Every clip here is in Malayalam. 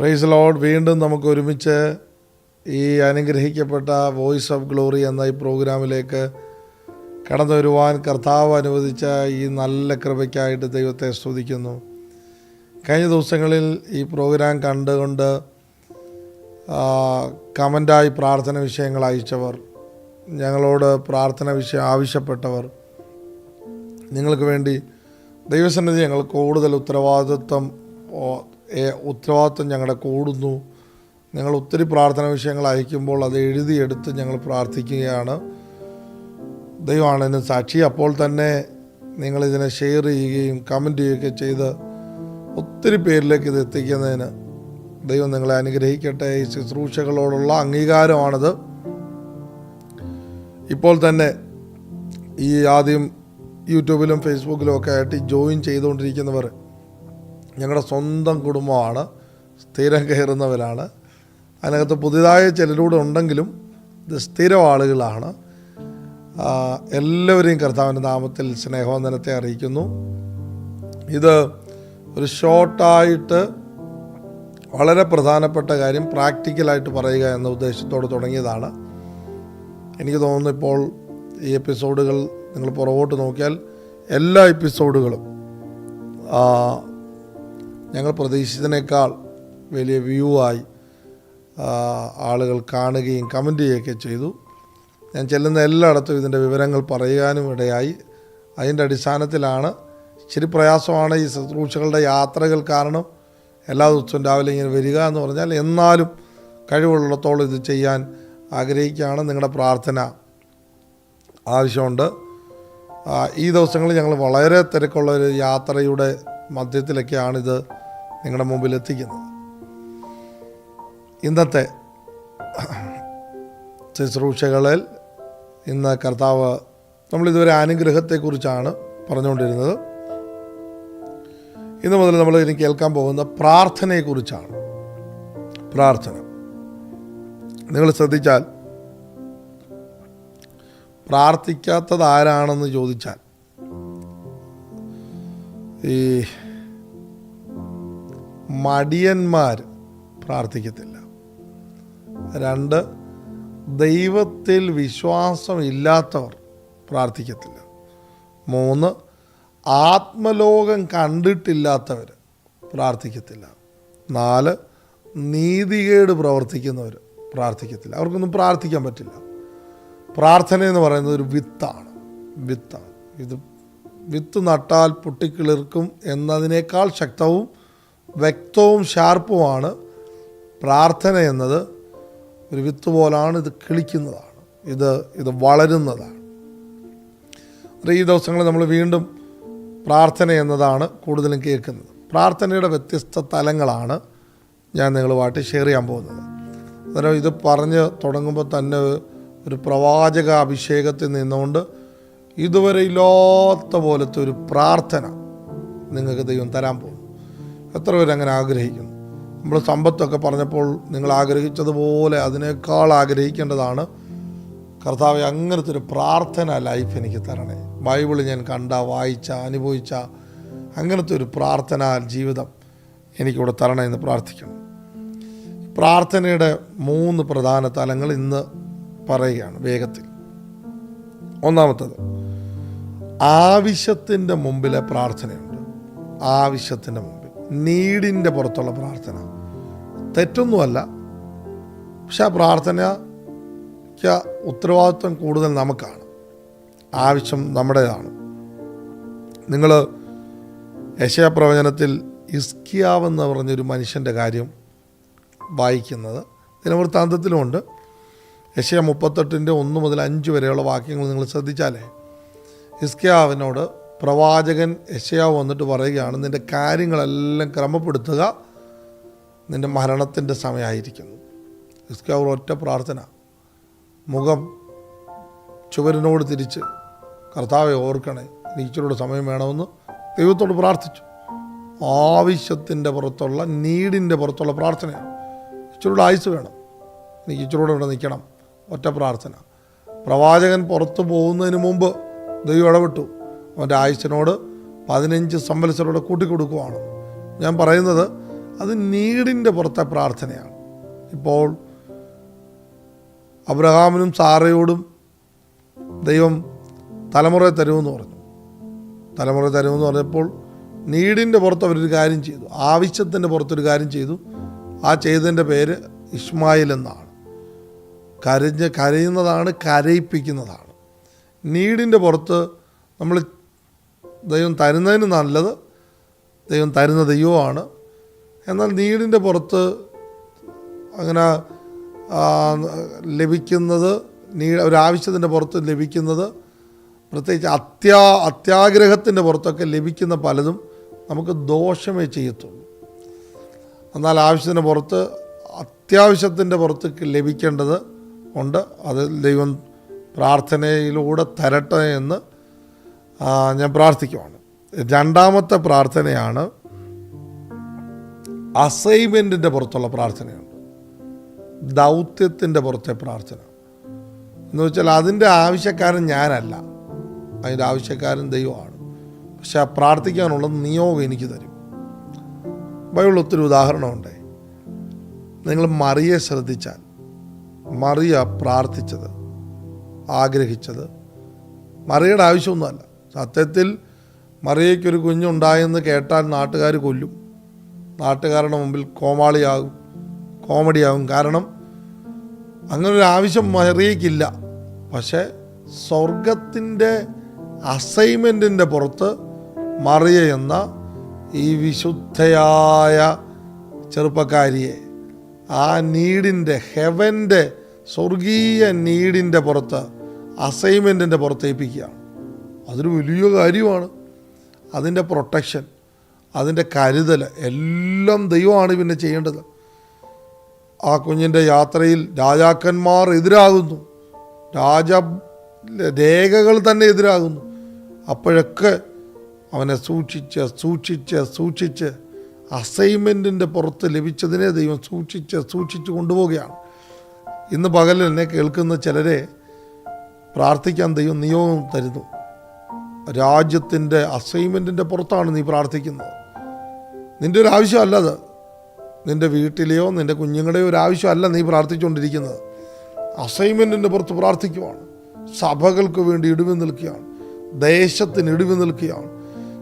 പ്രൈസ് ലോഡ് വീണ്ടും നമുക്ക് ഒരുമിച്ച് ഈ അനുഗ്രഹിക്കപ്പെട്ട വോയിസ് ഓഫ് ഗ്ലോറി എന്ന ഈ പ്രോഗ്രാമിലേക്ക് കടന്നു വരുവാൻ കർത്താവ് അനുവദിച്ച ഈ നല്ല കൃപയ്ക്കായിട്ട് ദൈവത്തെ സ്തുതിക്കുന്നു. കഴിഞ്ഞ ദിവസങ്ങളിൽ ഈ പ്രോഗ്രാം കണ്ടുകൊണ്ട് കമന്റായി പ്രാർത്ഥന വിഷയങ്ങൾ അയച്ചവർ ഞങ്ങളോട് പ്രാർത്ഥന വിഷയം ആവശ്യപ്പെട്ടവർ നിങ്ങൾക്ക് വേണ്ടി ദൈവസന്നിധി ഞങ്ങൾ കൂടുതൽ ഉത്തരവാദിത്വം ഉത്തരവാദിത്വം ഞങ്ങളുടെ കൂടുന്നു. നിങ്ങൾ ഒത്തിരി പ്രാർത്ഥന വിഷയങ്ങൾ അയക്കുമ്പോൾ അത് എഴുതിയെടുത്ത് ഞങ്ങൾ പ്രാർത്ഥിക്കുകയാണ്. ദൈവമാണ് സാക്ഷി. അപ്പോൾ തന്നെ നിങ്ങളിതിനെ ഷെയർ ചെയ്യുകയും കമന്റ് ചെയ്യുകയൊക്കെ ചെയ്ത് ഒത്തിരി പേരിലേക്ക് ഇത് എത്തിക്കുന്നതിന് ദൈവം നിങ്ങളെ അനുഗ്രഹിക്കട്ടെ. ഈ ശുശ്രൂഷകളോടുള്ള അംഗീകാരമാണിത്. ഇപ്പോൾ തന്നെ ഈ ആദ്യം യൂട്യൂബിലും ഫേസ്ബുക്കിലും ഒക്കെ ആയിട്ട് ജോയിൻ ചെയ്തുകൊണ്ടിരിക്കുന്നവർ ഞങ്ങളുടെ സ്വന്തം കുടുംബമാണ്. സ്ഥിരം കയറുന്നവരാണ്. അതിനകത്ത് പുതിയതായ ചിലരൂടെ ഉണ്ടെങ്കിലും ഇത് സ്ഥിരം ആളുകളാണ് എല്ലാവരെയും കർത്താവിന്റെ നാമത്തിൽ സ്നേഹവന്ദനത്തെ അറിയിക്കുന്നു. ഇത് ഒരു ഷോർട്ടായിട്ട് വളരെ പ്രധാനപ്പെട്ട കാര്യം പ്രാക്ടിക്കലായിട്ട് പറയുക എന്ന ഉദ്ദേശത്തോട് തുടങ്ങിയതാണ്. എനിക്ക് തോന്നുന്നു ഇപ്പോൾ ഈ എപ്പിസോഡുകൾ നിങ്ങൾ പുറകോട്ട് നോക്കിയാൽ എല്ലാ എപ്പിസോഡുകളും ഞങ്ങൾ പ്രതീക്ഷിച്ചതിനേക്കാൾ വലിയ വ്യൂ ആയി ആളുകൾ കാണുകയും കമന്റ് ചെയ്യുകയൊക്കെ ചെയ്തു. ഞാൻ ചെല്ലുന്ന എല്ലായിടത്തും ഇതിന്റെ വിവരങ്ങൾ പറയാനും ഇടയായി. അതിന്റെ അടിസ്ഥാനത്തിലാണ് ഇച്ചിരി പ്രയാസമാണ് ഈ ശുശ്രൂഷകളുടെ യാത്രകൾ കാരണം എല്ലാ ദിവസവും രാവിലെ ഇങ്ങനെ വരിക എന്ന് പറഞ്ഞാൽ എന്നാലും കഴിവുള്ളിടത്തോളം ഇത് ചെയ്യാൻ ആഗ്രഹിക്കുകയാണ്. നിങ്ങളുടെ പ്രാർത്ഥന ആവശ്യമുണ്ട്. ഈ ദിവസങ്ങളിൽ ഞങ്ങൾ വളരെ തിരക്കുള്ള ഒരു യാത്രയുടെ മധ്യത്തിലൊക്കെയാണിത്. നിങ്ങളുടെ മുമ്പിൽ എത്തിക്കുന്നത്. ഇന്നത്തെ ശുശ്രൂഷകളിൽ ഇന്ന് കർത്താവ് നമ്മളിതുവരെ അനുഗ്രഹത്തെക്കുറിച്ചാണ് പറഞ്ഞുകൊണ്ടിരുന്നത്. ഇന്ന് മുതൽ നമ്മൾ ഇനി കേൾക്കാൻ പോകുന്ന പ്രാർത്ഥനയെക്കുറിച്ചാണ്. പ്രാർത്ഥന. നിങ്ങൾ ശ്രദ്ധിച്ചാൽ പ്രാർത്ഥിക്കാത്തത് ആരാണെന്ന് ചോദിച്ചാൽ ഈ മടിയന്മാർ പ്രാർത്ഥിക്കത്തില്ല. രണ്ട് ദൈവത്തിൽ വിശ്വാസം ഇല്ലാത്തവർ പ്രാർത്ഥിക്കത്തില്ല. മൂന്ന് ആത്മലോകം കണ്ടിട്ടില്ലാത്തവർ പ്രാർത്ഥിക്കത്തില്ല. നാല് നീതികേട് പ്രവർത്തിക്കുന്നവർ പ്രാർത്ഥിക്കത്തില്ല. അവർക്കൊന്നും പ്രാർത്ഥിക്കാൻ പറ്റില്ല. പ്രാർത്ഥന എന്ന് പറയുന്നത് ഒരു വിത്താണ്. വിത്താണ്. ഇത് വിത്ത് നട്ടാൽ പൊട്ടിക്കിളിർക്കും എന്നതിനേക്കാൾ ശക്തവും വ്യക്തവും ഷാർപ്പുമാണ് പ്രാർത്ഥന എന്നത് ഒരു വിത്ത് പോലാണ് ഇത് കിളിക്കുന്നതാണ്. ഇത് ഇത് വളരുന്നതാണ്. ഈ ദിവസങ്ങളിൽ നമ്മൾ വീണ്ടും പ്രാർത്ഥന എന്നതാണ് കൂടുതലും കേൾക്കുന്നത്. പ്രാർത്ഥനയുടെ വ്യത്യസ്ത തലങ്ങളാണ് ഞാൻ നിങ്ങളുമായിട്ട് ഷെയർ ചെയ്യാൻ പോകുന്നത്. അന്നേരം ഇത് പറഞ്ഞ് തുടങ്ങുമ്പോൾ തന്നെ ഒരു പ്രവാചക അഭിഷേകത്തിൽ നിന്നുകൊണ്ട് ഇതുവരെ ഇല്ലാത്ത പോലത്തെ ഒരു പ്രാർത്ഥന നിങ്ങൾക്ക് ദൈവം തരാൻ പോകും എത്ര പേരങ്ങനെ ആഗ്രഹിക്കുന്നു? നമ്മൾ സമ്പത്തൊക്കെ പറഞ്ഞപ്പോൾ നിങ്ങൾ ആഗ്രഹിച്ചതുപോലെ അതിനേക്കാൾ ആഗ്രഹിക്കേണ്ടതാണ്. കർത്താവ് അങ്ങനത്തെ ഒരു പ്രാർത്ഥന ലൈഫ് എനിക്ക് തരണേ. ബൈബിൾ ഞാൻ കണ്ട വായിച്ച അനുഭവിച്ച അങ്ങനത്തെ ഒരു പ്രാർത്ഥന ജീവിതം എനിക്കിവിടെ തരണേ എന്ന് പ്രാർത്ഥിക്കണം പ്രാർത്ഥനയുടെ മൂന്ന് പ്രധാന തലങ്ങൾ ഇന്ന് പറയുകയാണ് വേഗത്തിൽ. ഒന്നാമത്തത് ആവശ്യത്തിന്റെ മുമ്പിലെ പ്രാർത്ഥനയുണ്ട്. ആവശ്യത്തിന്റെ മുമ്പിൽ. നീടിന്റെ പുറത്തുള്ള പ്രാർത്ഥന. തെറ്റൊന്നുമല്ല. പക്ഷെ ആ പ്രാർത്ഥനയ്ക്ക് ഉത്തരവാദിത്വം കൂടുതൽ നമുക്കാണ്. ആവശ്യം നമ്മുടേതാണ്. നിങ്ങൾ യശയപ്രവചനത്തിൽ ഇസ്കിയാവെന്ന് പറഞ്ഞൊരു മനുഷ്യന്റെ കാര്യം വായിക്കുന്നത് ദിനവൃത്താന്തത്തിലുമുണ്ട് യശയ മുപ്പത്തെട്ടിന്റെ ഒന്ന് മുതൽ അഞ്ച് വരെയുള്ള വാക്യങ്ങൾ നിങ്ങൾ ശ്രദ്ധിച്ചാലേ ഇസ്കിയാവിനോട് പ്രവാചകൻ യശയാവ് വന്നിട്ട് പറയുകയാണ് നിന്റെ കാര്യങ്ങളെല്ലാം ക്രമപ്പെടുത്തുക. നിന്റെ മരണത്തിന്റെ സമയമായിരിക്കുന്നു. ഇസ്കിയാവ് ഒറ്റ പ്രാർത്ഥന. മുഖം ചുവരിനോട് തിരിച്ച് കർത്താവെ ഓർക്കണേ എനിക്ക് സമയം വേണമെന്ന്. ദൈവത്തോട് പ്രാർത്ഥിച്ചു. ആവശ്യത്തിന്റെ പുറത്തുള്ള നീടിന്റെ പുറത്തുള്ള പ്രാർത്ഥനയാണ്. ഇച്ചിരൂടെ ആയുസ് വേണം. എനിക്ക് ഇച്ചിരൂടെ ഇവിടെ നിൽക്കണം. ഒറ്റ പ്രാർത്ഥന. പ്രവാചകൻ പുറത്തു പോകുന്നതിന് മുമ്പ് ദൈവം ഇടപെട്ടു. അവന്റെ ആയുസിനോട് പതിനഞ്ച് സംവത്സരോടെ കൂട്ടിക്കൊടുക്കുവാണ്. ഞാൻ പറയുന്നത് അത് നീടിന്റെ പുറത്തെ പ്രാർത്ഥനയാണ്. ഇപ്പോൾ അബ്രഹാമിനും സാറയോടും ദൈവം തലമുറ തരുമെന്ന് പറഞ്ഞു. തലമുറ തരുമെന്ന് പറഞ്ഞപ്പോൾ നീടിന്റെ പുറത്ത് അവരൊരു കാര്യം ചെയ്തു. ആവശ്യത്തിന്റെ പുറത്തൊരു കാര്യം ചെയ്തു. ആ ചെയ്തതിന്റെ പേര് ഇസ്മായിൽ എന്നാണ്. കരഞ്ഞ് കരയുന്നതാണ് കരയിപ്പിക്കുന്നതാണ്. നീടിന്റെ പുറത്ത് നമ്മൾ ദൈവം തരുന്നതിന് നല്ലത് ദൈവം തരുന്ന ദൈവമാണ്. എന്നാൽ നീടിന്റെ പുറത്ത് അങ്ങനെ ലഭിക്കുന്നത് നീ ഒരാവശ്യത്തിന്റെ പുറത്ത് ലഭിക്കുന്നത് പ്രത്യേകിച്ച് അത്യാ അത്യാഗ്രഹത്തിന്റെ പുറത്തൊക്കെ ലഭിക്കുന്ന പലതും നമുക്ക് ദോഷമേ ചെയ്യത്തുള്ളൂ. എന്നാൽ ആവശ്യത്തിന് പുറത്ത് അത്യാവശ്യത്തിന്റെ പുറത്ത് ലഭിക്കേണ്ടത് ഉണ്ട്. അത് ദൈവം പ്രാർത്ഥനയിലൂടെ തരട്ടെ എന്ന് ഞാൻ പ്രാർത്ഥിക്കുവാണ്. രണ്ടാമത്തെ പ്രാർത്ഥനയാണ് അസൈൻമെന്റിന്റെ പുറത്തുള്ള പ്രാർത്ഥനയുണ്ട് ദൗത്യത്തിന്റെ പുറത്തെ പ്രാർത്ഥന. എന്ന് വെച്ചാൽ അതിന്റെ ആവശ്യക്കാരൻ ഞാനല്ല. അതിന്റെ ആവശ്യക്കാരൻ ദൈവമാണ്. പക്ഷെ ആ പ്രാർത്ഥിക്കാനുള്ള നിയോഗം എനിക്ക് തരും. ബൈബിളിൽ ഒത്തിരി ഉദാഹരണമുണ്ട്. നിങ്ങൾ മറിയെ ശ്രദ്ധിച്ചാൽ മറിയ പ്രാർത്ഥിച്ചത് ആഗ്രഹിച്ചത് മറിയുടെ ആവശ്യമൊന്നുമല്ല. സത്യത്തിൽ മറിയയ്ക്കൊരു കുഞ്ഞുണ്ടായെന്ന് കേട്ടാൽ നാട്ടുകാർ കൊല്ലും. നാട്ടുകാരുടെ മുമ്പിൽ കോമാളിയാകും കോമഡിയാകും. കാരണം അങ്ങനൊരു ആവശ്യം മറിയയ്ക്കില്ല. പക്ഷേ സ്വർഗത്തിന്റെ അസൈൻമെന്റിന്റെ പുറത്ത് മറിയ എന്ന ഈ വിശുദ്ധയായ ചെറുപ്പക്കാരിയെ ആ നീടിന്റെ ഹെവന്റെ സ്വർഗീയ നീടിന്റെ പുറത്ത് അസൈൻമെന്റിന്റെ പുറത്തേൽപ്പിക്കുകയാണ് അതൊരു വലിയ കാര്യമാണ്. അതിന്റെ പ്രൊട്ടക്ഷൻ അതിന്റെ കരുതൽ എല്ലാം ദൈവമാണ് പിന്നെ ചെയ്യേണ്ടത്. ആ കുഞ്ഞിന്റെ യാത്രയിൽ രാജാക്കന്മാർ എതിരാകുന്നു. രാജ രേഖകൾ തന്നെ എതിരാകുന്നു. അപ്പോഴൊക്കെ അവനെ സൂക്ഷിച്ച് സൂക്ഷിച്ച് സൂക്ഷിച്ച് അസൈൻമെന്റിന്റെ പുറത്ത് ലഭിച്ചതിനെ ദൈവം സൂക്ഷിച്ച് സൂക്ഷിച്ച് കൊണ്ടുപോവുകയാണ്. ഇന്ന് പകലിൽ എന്നെ കേൾക്കുന്ന ചിലരെ പ്രാർത്ഥിക്കാൻ ദൈവം നിയോഗം തരുന്നു. രാജ്യത്തിന്റെ അസൈൻമെന്റിന്റെ പുറത്താണ് നീ പ്രാർത്ഥിക്കുന്നത്. നിന്റെ ഒരു ആവശ്യമല്ല അത്. നിന്റെ വീട്ടിലെയോ നിന്റെ കുഞ്ഞുങ്ങളുടെയോ ഒരു ആവശ്യമല്ല നീ പ്രാർത്ഥിച്ചുകൊണ്ടിരിക്കുന്നത്. അസൈൻമെന്റിന്റെ പുറത്ത് പ്രാർത്ഥിക്കുവാണ്. സഭകൾക്ക് വേണ്ടി ഇടിവ് നിൽക്കുകയാണ്. ദേശത്തിന് ഇടിവ് നിൽക്കുകയാണ്.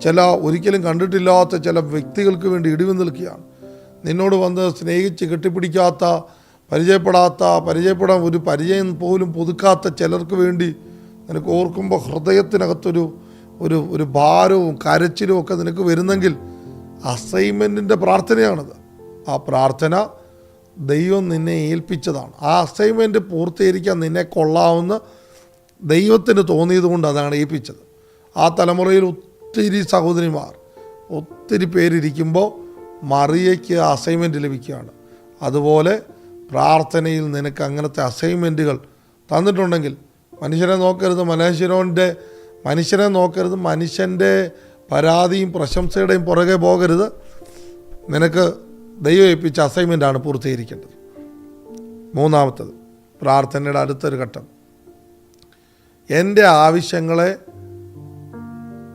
ചില ഒരിക്കലും കണ്ടിട്ടില്ലാത്ത ചില വ്യക്തികൾക്ക് വേണ്ടി ഇടിവ് നിൽക്കുകയാണ്. നിന്നോട് വന്ന് സ്നേഹിച്ച് കെട്ടിപ്പിടിക്കാത്ത പരിചയപ്പെടാത്ത പരിചയപ്പെടാൻ ഒരു പരിചയം പോലും പുതുക്കാത്ത ചിലർക്ക് വേണ്ടി നിനക്ക് ഓർക്കുമ്പോൾ ഹൃദയത്തിനകത്തൊരു ഒരു ഒരു ഭാരവും കരച്ചിലും ഒക്കെ നിനക്ക് വരുന്നെങ്കിൽ അസൈൻമെന്റിന്റെ പ്രാർത്ഥനയാണത്. ആ പ്രാർത്ഥന ദൈവം നിന്നെ ഏൽപ്പിച്ചതാണ്. ആ അസൈൻമെന്റ് പൂർത്തീകരിക്കാൻ നിന്നെ കൊള്ളാവുന്ന ദൈവത്തിന് തോന്നിയത് കൊണ്ട് അതാണ് ഏൽപ്പിച്ചത്. ആ തലമുറയിൽ ഒത്തിരി സഹോദരിമാർ ഒത്തിരി പേരിരിക്കുമ്പോൾ മറിയയ്ക്ക് അസൈൻമെന്റ് ലഭിക്കുകയാണ്. അതുപോലെ പ്രാർത്ഥനയിൽ നിനക്ക് അങ്ങനത്തെ അസൈൻമെന്റുകൾ തന്നിട്ടുണ്ടെങ്കിൽ മനുഷ്യനെ നോക്കരുത് മനുഷ്യരോന്റെ മനുഷ്യനെ നോക്കരുത് മനുഷ്യന്റെ പരാതിയും പ്രശംസയുടെയും പുറകെ പോകരുത്. നിനക്ക് ദൈവം ഏൽപ്പിച്ച അസൈൻമെന്റാണ് പൂർത്തീകരിക്കേണ്ടത്. മൂന്നാമത്തത് പ്രാർത്ഥനയുടെ അടുത്തൊരു ഘട്ടം. എന്റെ ആവശ്യങ്ങളെ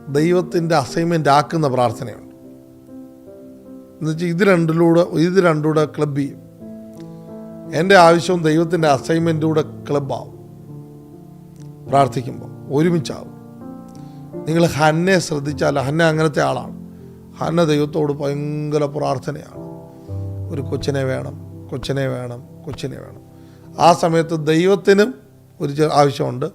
ദൈവത്തിന്റെ അസൈൻമെന്റ് ആക്കുന്ന പ്രാർത്ഥനയുണ്ട്. എന്നുവെച്ചാൽ ഇത് രണ്ടിലൂടെ ഇത് രണ്ടൂടെ ക്ലബ് ചെയ്യും. എന്റെ ആവശ്യവും ദൈവത്തിന്റെ അസൈൻമെന്റൂടെ ക്ലബ്ബാവും പ്രാർത്ഥിക്കുമ്പോൾ ഒരുമിച്ചാവും. നിങ്ങൾ ഹന്നെ ശ്രദ്ധിച്ചാൽ ഹന്ന അങ്ങനത്തെ ആളാണ്. ഹന്ന ദൈവത്തോട് ഭയങ്കര പ്രാർത്ഥനയാണ്. ഒരു കൊച്ചിനെ വേണം കൊച്ചിനെ വേണം കൊച്ചിനെ വേണം. ആ സമയത്ത് ദൈവത്തിനും ഒരു ആവശ്യമുണ്ട്.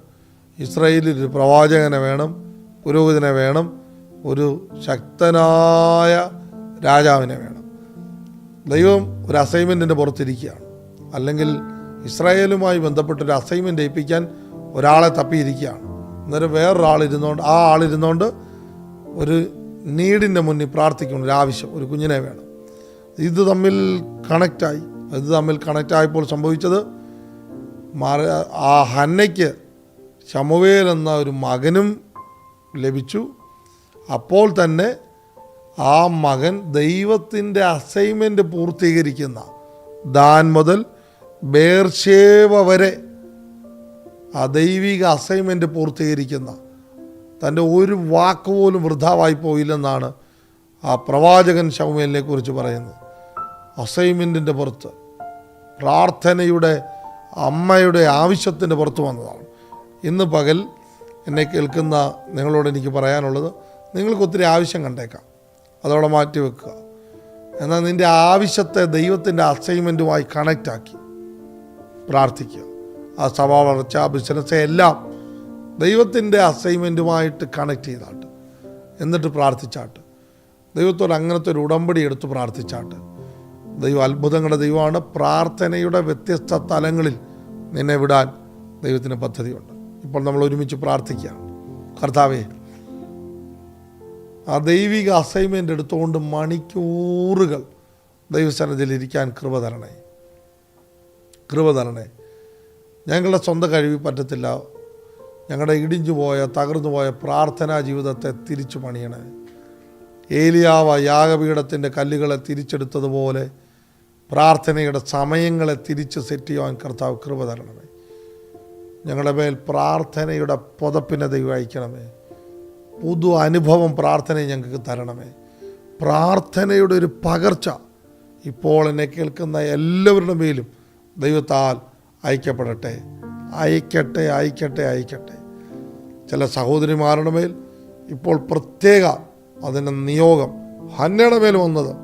ഇസ്രയേലിൽ ഒരു പ്രവാചകനെ വേണം പുരോഹിതനെ വേണം ഒരു ശക്തനായ രാജാവിനെ വേണം. ദൈവം ഒരു അസൈൻമെന്റിന്റെ പുറത്തിരിക്കുകയാണ്. അല്ലെങ്കിൽ ഇസ്രായേലുമായി ബന്ധപ്പെട്ടൊരു അസൈൻമെന്റ് ഏൽപ്പിക്കാൻ ഒരാളെ തപ്പിയിരിക്കുകയാണ്. അന്നേരം വേറൊരാളിരുന്നോണ്ട് ആ ആളിരുന്നോണ്ട് ഒരു നീടിന്റെ മുന്നിൽ പ്രാർത്ഥിക്കുന്നു ഒരു ആവശ്യം ഒരു കുഞ്ഞിനെ വേണം. ഇത് തമ്മിൽ കണക്റ്റായി. ഇത് തമ്മിൽ കണക്റ്റ് ആയപ്പോൾ സംഭവിച്ചത് മറ ആ ഹന്നയ്ക്ക് ശമുവേൽ എന്ന ഒരു മകനും ലഭിച്ചു. അപ്പോൾ തന്നെ ആ മകൻ ദൈവത്തിന്റെ അസൈൻമെന്റ് പൂർത്തീകരിക്കുന്ന ദാൻ മുതൽ ബേർഷേവ വരെ ആ ദൈവിക അസൈൻമെന്റ് പൂർത്തീകരിക്കുന്ന തന്റെ ഒരു വാക്ക് പോലും വൃഥാവായി പോയില്ലെന്നാണ് ആ പ്രവാചകൻ ശൗമേലിനെ കുറിച്ച് പറയുന്നത്. അസൈൻമെന്റിന്റെ പുറത്ത് പ്രാർത്ഥനയുടെ അമ്മയുടെ ആവശ്യത്തിന്റെ പുറത്ത് വന്നതാണ്. ഇന്ന് പകൽ എന്നെ കേൾക്കുന്ന നിങ്ങളോട് എനിക്ക് പറയാനുള്ളത് നിങ്ങൾക്ക് ഒത്തിരി ആവശ്യം കണ്ടേക്കാം. അതോടെ മാറ്റി വെക്കുക. എന്നാൽ നിന്റെ ആവശ്യത്തെ ദൈവത്തിന്റെ അസൈൻമെന്റുമായി കണക്റ്റാക്കി പ്രാർത്ഥിക്കുക. ആ സഭ വളർച്ച ബിസിനസ് എല്ലാം ദൈവത്തിന്റെ അസൈൻമെന്റുമായിട്ട് കണക്ട് ചെയ്താട്ട്. എന്നിട്ട് പ്രാർത്ഥിച്ചാട്ട്. ദൈവത്തോട് അങ്ങനത്തെ ഒരു ഉടമ്പടി എടുത്ത് പ്രാർത്ഥിച്ചാട്ട്. ദൈവം അത്ഭുതങ്ങളുടെ ദൈവമാണ്. പ്രാർത്ഥനയുടെ വ്യത്യസ്ത തലങ്ങളിൽ നിന്നെ വിടാൻ ദൈവത്തിന് പദ്ധതിയുണ്ട്. ഇപ്പോൾ നമ്മൾ ഒരുമിച്ച് പ്രാർത്ഥിക്കുകയാണ് കർത്താവേ ആ ദൈവിക അസൈൻമെന്റ് എടുത്തുകൊണ്ട് മണിക്കൂറുകൾ ദൈവസന്നിധിയിൽ ഇരിക്കാൻ കൃപ തരണേ കൃപ തരണേ ഞങ്ങളുടെ സ്വന്തം കഴിവിൽ പറ്റത്തില്ല. ഞങ്ങളുടെ ഇടിഞ്ഞു പോയ തകർന്നു പോയ പ്രാർത്ഥനാ ജീവിതത്തെ തിരിച്ചു പണിയണേ. ഏലിയാവ യാഗപീഠത്തിന്റെ കല്ലുകളെ തിരിച്ചെടുത്തതുപോലെ പ്രാർത്ഥനയുടെ സമയങ്ങളെ തിരിച്ച് സെറ്റ് ചെയ്യുവാൻ കർത്താവ് കൃപ തരണമേ. ഞങ്ങളുടെ മേൽ പ്രാർത്ഥനയുടെ പുതപ്പിനെ ദൈവം പുതു അനുഭവം പ്രാർത്ഥനയെ ഞങ്ങൾക്ക് തരണമേ. പ്രാർത്ഥനയുടെ ഒരു പകർച്ച ഇപ്പോൾ എന്നെ കേൾക്കുന്ന എല്ലാവരുടെ മേലും ദൈവത്താൽ അയക്കപ്പെടട്ടെ. അയക്കട്ടെ അയക്കട്ടെ അയക്കട്ടെ. ചില സഹോദരിമാരുടെ മേൽ ഇപ്പോൾ പ്രത്യേക അതിന്റെ നിയോഗം ഹന്നയുടെ മേൽ വന്നത്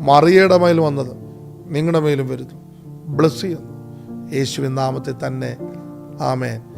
മറിയയുടെ മേൽ വന്നത് നിങ്ങളുടെ മേലും വരുന്നു. ബ്ലസ് ചെയ്യുന്നു. യേശുവിൻ നാമത്തെ തന്നെ. ആമേൻ.